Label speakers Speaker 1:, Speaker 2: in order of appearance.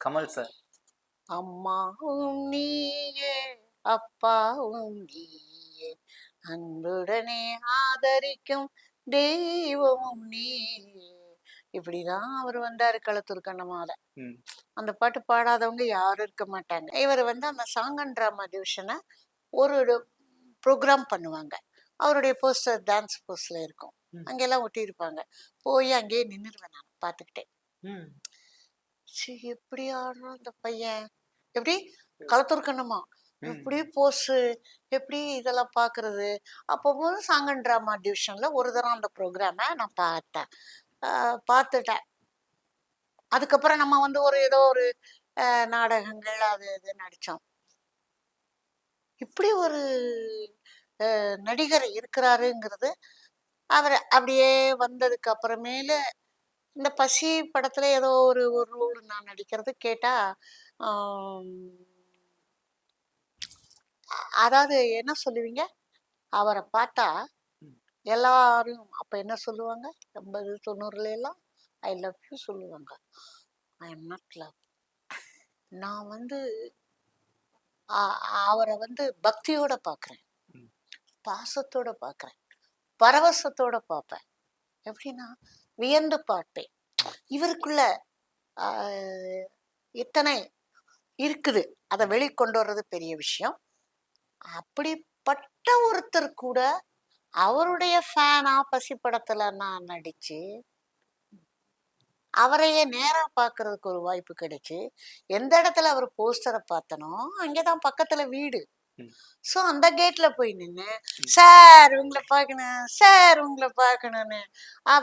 Speaker 1: Kamal sir.
Speaker 2: அம்மாவும் நீயே அப்பாவும் நீயே அன்புடனே ஆதரிக்கும் தெய்வமும் நீயே. இப்படிதான் அவர் வந்தாரு களத்தூர் கண்ணமால. அந்த பாட்டு பாடாதவங்க யாரும் இருக்க மாட்டாங்க. இவர் வந்து அந்த சாங் அண்ட் ட்ராமா டிவிஷனை ஒரு ப்ரோக்ராம் பண்ணுவாங்க. அவருடைய போஸ்டர் டான்ஸ் போஸ்ட்ல இருக்கும். அங்கெல்லாம் ஒட்டி இருப்பாங்க போய் அங்கேயே நின்றுருவேன் நான் பார்த்துக்கிட்டே.
Speaker 1: ம்.
Speaker 2: சி எப்படி ஆடுறான் அந்த பையன்? எப்படி? களத்தூர். எப்படி போஸ் எப்படி இதெல்லாம் பார்க்கறது அப்போ சாங் அண்ட் ட்ராமா டிவிஷன்ல ஒரு தரம் அந்த ப்ரோக்ராமை நான் பார்த்தேன். பார்த்துட்டேன். அதுக்கப்புறம் நம்ம வந்து ஒரு ஏதோ ஒரு நாடகங்கள் அது இது நடித்தோம் இப்படி ஒரு நடிகர் இருக்கிறாருங்கிறது அவர் அப்படியே வந்ததுக்கு அப்புறமேல இந்த பசி படத்துல ஏதோ ஒரு ஒரு ரோல் நான் நடிக்கிறது கேட்டா அதாவது என்ன சொல்லுவீங்க? அவரை பார்த்தா. எல்லாரும் அப்ப என்ன சொல்லுவாங்க? எண்பது தொண்ணூறுல எல்லாம் ஐ லவ் யூ சொல்லுவாங்க. ஐ எம் நாட் லவ் நான் வந்து அவரை வந்து பக்தியோட பார்க்குறேன். பாசத்தோட பார்க்குறேன் பரவசத்தோட பார்ப்பேன் எப்படின்னா வியந்து பார்ப்பேன். இவருக்குள்ள இத்தனை இருக்குது? அதை வெளிக்கொண்டு வர்றது பெரிய விஷயம். அப்படிப்பட்ட ஒருத்தர் கூட அவருடைய ஃபேனா பசி படத்துல நான் நடிச்சு அவரையே நேரா பார்க்கறதுக்கு ஒரு வாய்ப்பு கிடைச்சு எந்த இடத்துல அவர் போஸ்டரை பார்த்தனோ அங்கேதான் பக்கத்துல வீடு. ஸோ அந்த கேட்ல போய் நின்று சார் உங்களை பார்க்கணும் சார் உங்களை பார்க்கணும்னு